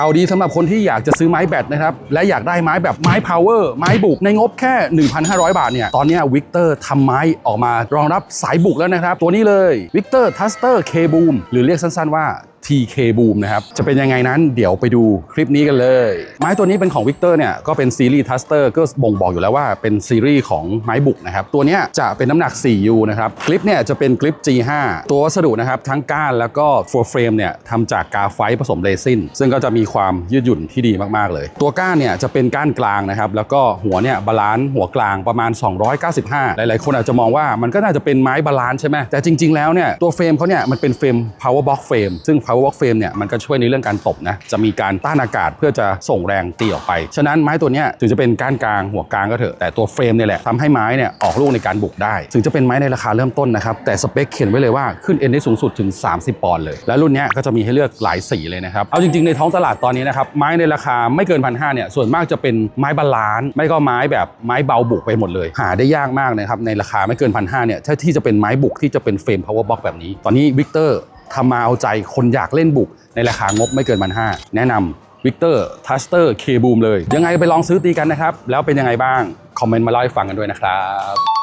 ข่าวดีสำหรับคนที่อยากจะซื้อไม้แบตนะครับ และอยากได้ไม้แบบไม้พาวเวอร์ไม้บุกในงบแค่ 1,500 บาทเนี่ย ตอนนี้วิกเตอร์ทำไม้ออกมารองรับสายบุกแล้วนะครับ ตัวนี้เลยวิกเตอร์ทัสเตอร์เคบูมหรือเรียกสั้นๆว่า TK Boom นะครับ จะเป็นยังไงนั้นเดี๋ยวไปดูคลิปนี้กันเลย ไม้ตัวนี้เป็นของ Victor เนี่ยก็เป็นซีรีส์ทัสเตอร์ก็บ่งบอกอยู่แล้วว่าเป็นซีรีส์ของไม้บุกนะครับ ตัวเนี้ยจะเป็นน้ำหนัก 4U นะครับคลิปเนี่ยจะเป็นคลิป G5 ตัววัสดุนะครับทั้งก้านแล้วก็ for frame เนี่ยทำจากกาไฟผสมเรซินซึ่งก็จะมีความยืดหยุ่นที่ดีมากๆเลย ตัวก้านเนี่ยจะเป็นก้านกลางนะครับแล้วก็หัวเนี่ยบาลานซ์หัวกลางประมาณ 295 หลายๆ คนอาจจะมองว่ามันก็น่าจะเป็นไม้บาลานซ์ใช่ไหมแต่จริง ๆ แล้วเนี่ยตัวเฟรมเขาเนี่ยมันเป็นเฟรม power box frame ซึ่ง power box frame เนี่ยมันก็ช่วยในเรื่องการตบนะจะมีการต้านอากาศเพื่อจะส่งแรงตีออกไป ฉะนั้นไม้ตัวนี้ถึงจะเป็นก้านกลางหัวกลางก็เถอะแต่ตัวเฟรมเนี่ยแหละทำให้ไม้เนี่ยออกลูกในการบุกได้ ถึงจะเป็นไม้ในราคาเริ่มต้นนะครับแต่สเปคเขียนไว้เลยว่าขึ้นเอ็นได้สูงสุดถึง 30 ปอนด์เลย และรุ่นนี้ก็จะมีให้เลือกหลายสีเลยนะครับเอาจริงๆในท้องตลาดตอนนี้นะครับไม้ในราคาไม่เกินพันห้าเนี่ยส่วนมากจะเป็นไม้บาลานซ์ไม่ก็ไม้แบบไม้เบาบุกไปหมดเลย หาได้ยากมากนะครับในราคาไม่เกินพันห้าเนี่ยถ้าที่จะเป็นไม้บุกที่จะเป็นเฟรม power box แบบนี้ ตอนนี้วิกเตอร์ ทำมาเอาใจคนอยากเล่นบุกในราคางบไม่เกินพันห้าแนะนำวิกเตอร์ทัสเตอร์เคบูมเลย ยังไงไปลองซื้อตีกันนะครับ แล้วเป็นยังไงบ้าง คอมเมนต์มาเล่าให้ฟังกันด้วยนะครับ